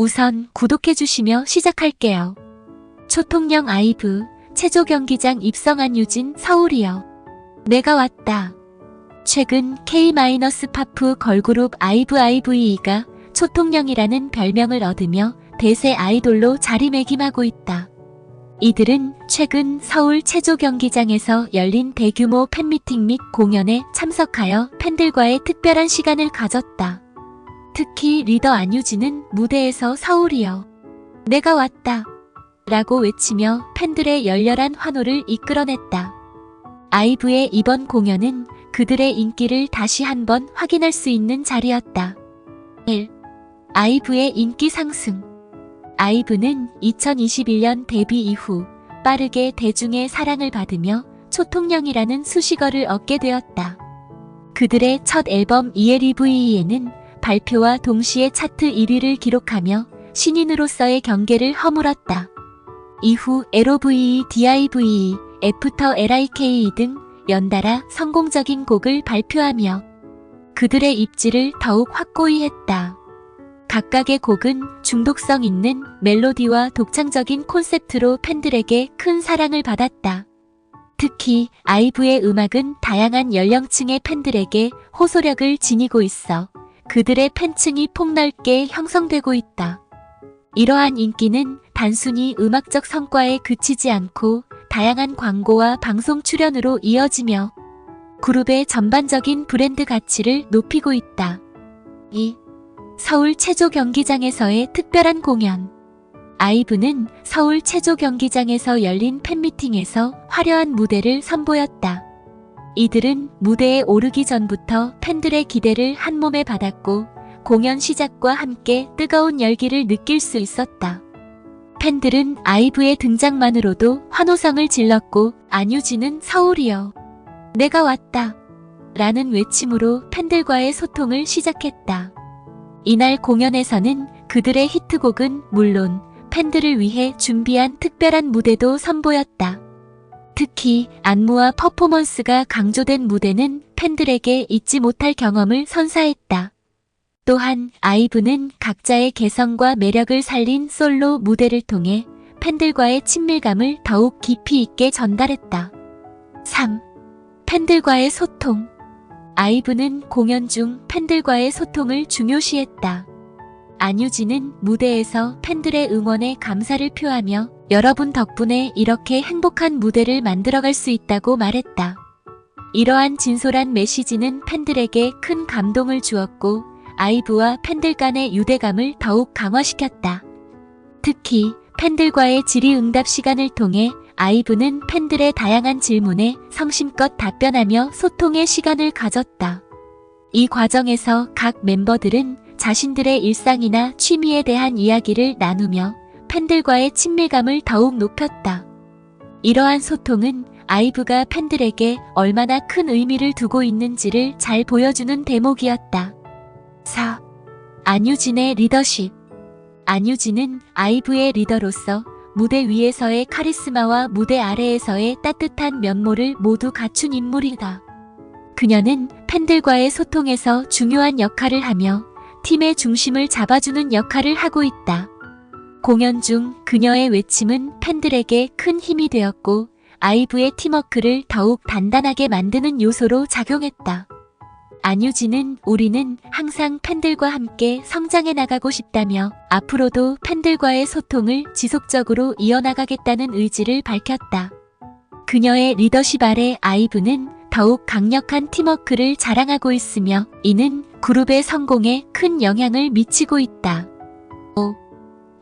우선 구독해주시며 시작할게요. 초통령 아이브, 체조 경기장 입성한 유진 서울이요. 내가 왔다. 최근 K-파프 걸그룹 아이브 아이브이가 초통령이라는 별명을 얻으며 대세 아이돌로 자리매김하고 있다. 이들은 최근 서울 체조 경기장에서 열린 대규모 팬미팅 및 공연에 참석하여 팬들과의 특별한 시간을 가졌다. 특히 리더 안유진은 무대에서 서울이여. 내가 왔다. 라고 외치며 팬들의 열렬한 환호를 이끌어냈다. 아이브의 이번 공연은 그들의 인기를 다시 한번 확인할 수 있는 자리였다. 1. 아이브의 인기 상승. 아이브는 2021년 데뷔 이후 빠르게 대중의 사랑을 받으며 초통령이라는 수식어를 얻게 되었다. 그들의 첫 앨범 ELEVE에는 발표와 동시에 차트 1위를 기록하며 신인으로서의 경계를 허물었다. 이후 LOVE, DIVE, 애프터 LIKE 등 연달아 성공적인 곡을 발표하며 그들의 입지를 더욱 확고히 했다. 각각의 곡은 중독성 있는 멜로디와 독창적인 콘셉트로 팬들에게 큰 사랑을 받았다. 특히 아이브의 음악은 다양한 연령층의 팬들에게 호소력을 지니고 있어 그들의 팬층이 폭넓게 형성되고 있다. 이러한 인기는 단순히 음악적 성과에 그치지 않고 다양한 광고와 방송 출연으로 이어지며 그룹의 전반적인 브랜드 가치를 높이고 있다. 2. 서울 체조 경기장에서의 특별한 공연. 아이브는 서울 체조 경기장에서 열린 팬미팅에서 화려한 무대를 선보였다. 이들은 무대에 오르기 전부터 팬들의 기대를 한 몸에 받았고 공연 시작과 함께 뜨거운 열기를 느낄 수 있었다. 팬들은 아이브의 등장만으로도 환호성을 질렀고 안유진은 서울이여. 내가 왔다. 라는 외침으로 팬들과의 소통을 시작했다. 이날 공연에서는 그들의 히트곡은 물론 팬들을 위해 준비한 특별한 무대도 선보였다. 특히 안무와 퍼포먼스가 강조된 무대는 팬들에게 잊지 못할 경험을 선사했다. 또한 아이브는 각자의 개성과 매력을 살린 솔로 무대를 통해 팬들과의 친밀감을 더욱 깊이 있게 전달했다. 3. 팬들과의 소통. 아이브는 공연 중 팬들과의 소통을 중요시했다. 안유진은 무대에서 팬들의 응원에 감사를 표하며 여러분 덕분에 이렇게 행복한 무대를 만들어갈 수 있다고 말했다. 이러한 진솔한 메시지는 팬들에게 큰 감동을 주었고 아이브와 팬들 간의 유대감을 더욱 강화시켰다. 특히 팬들과의 질의응답 시간을 통해 아이브는 팬들의 다양한 질문에 성심껏 답변하며 소통의 시간을 가졌다. 이 과정에서 각 멤버들은 자신들의 일상이나 취미에 대한 이야기를 나누며 팬들과의 친밀감을 더욱 높였다. 이러한 소통은 아이브가 팬들에게 얼마나 큰 의미를 두고 있는지를 잘 보여주는 대목이었다. 4. 안유진의 리더십. 안유진은 아이브의 리더로서 무대 위에서의 카리스마와 무대 아래에서의 따뜻한 면모를 모두 갖춘 인물이다. 그녀는 팬들과의 소통에서 중요한 역할을 하며 팀의 중심을 잡아주는 역할을 하고 있다. 공연 중 그녀의 외침은 팬들에게 큰 힘이 되었고 아이브의 팀워크를 더욱 단단하게 만드는 요소로 작용했다. 안유진은 우리는 항상 팬들과 함께 성장해 나가고 싶다며 앞으로도 팬들과의 소통을 지속적으로 이어나가겠다는 의지를 밝혔다. 그녀의 리더십 아래 아이브는 더욱 강력한 팀워크를 자랑하고 있으며 이는 그룹의 성공에 큰 영향을 미치고 있다. 5.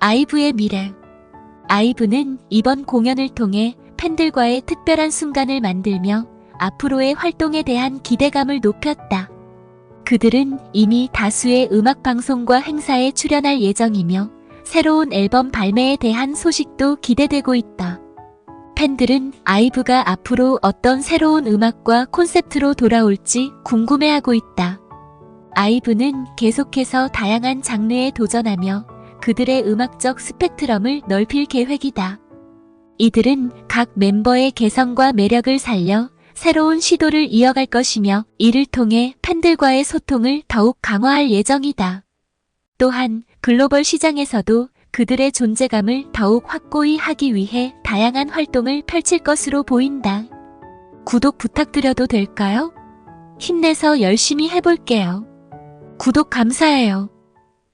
아이브의 미래. 아이브는 이번 공연을 통해 팬들과의 특별한 순간을 만들며 앞으로의 활동에 대한 기대감을 높였다. 그들은 이미 다수의 음악 방송과 행사에 출연할 예정이며 새로운 앨범 발매에 대한 소식도 기대되고 있다. 팬들은 아이브가 앞으로 어떤 새로운 음악과 콘셉트로 돌아올지 궁금해하고 있다. 아이브는 계속해서 다양한 장르에 도전하며 그들의 음악적 스펙트럼을 넓힐 계획이다. 이들은 각 멤버의 개성과 매력을 살려 새로운 시도를 이어갈 것이며 이를 통해 팬들과의 소통을 더욱 강화할 예정이다. 또한 글로벌 시장에서도 그들의 존재감을 더욱 확고히 하기 위해 다양한 활동을 펼칠 것으로 보인다. 구독 부탁드려도 될까요? 힘내서 열심히 해볼게요. 구독 감사해요.